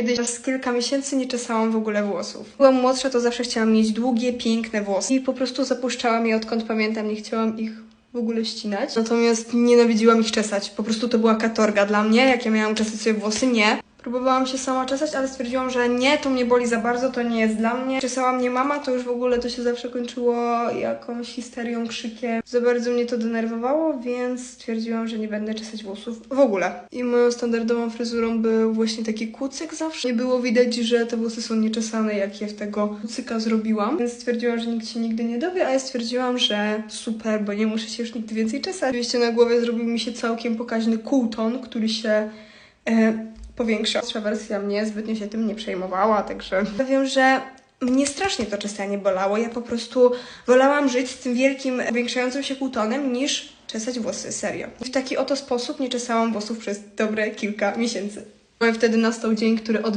Kiedyś przez kilka miesięcy nie czesałam w ogóle włosów. Byłam młodsza, to zawsze chciałam mieć długie, piękne włosy. I po prostu zapuszczałam je odkąd pamiętam, nie chciałam ich w ogóle ścinać. Natomiast nienawidziłam ich czesać. Po prostu to była katorga dla mnie, jak ja miałam czesać sobie włosy, nie. Próbowałam się sama czesać, ale stwierdziłam, że nie, to mnie boli za bardzo, to nie jest dla mnie. Czesała mnie mama, to już w ogóle to się zawsze kończyło jakąś histerią, krzykiem. Za bardzo mnie to denerwowało, więc stwierdziłam, że nie będę czesać włosów w ogóle. I moją standardową fryzurą był właśnie taki kucyk zawsze. Nie było widać, że te włosy są nieczesane, jak je w tego kucyka zrobiłam. Więc stwierdziłam, że nikt się nigdy nie dowie, a ja stwierdziłam, że super, bo nie muszę się już nigdy więcej czesać. Oczywiście na głowie zrobił mi się całkiem pokaźny kulton, który się e, powiększa. Pierwsza wersja mnie zbytnio się tym nie przejmowała, także wiem, że mnie strasznie to czesanie bolało. Ja po prostu wolałam żyć z tym wielkim, powiększającym się kultonem, niż czesać włosy, serio. W taki oto sposób nie czesałam włosów przez dobre kilka miesięcy. Wtedy nastał dzień, który od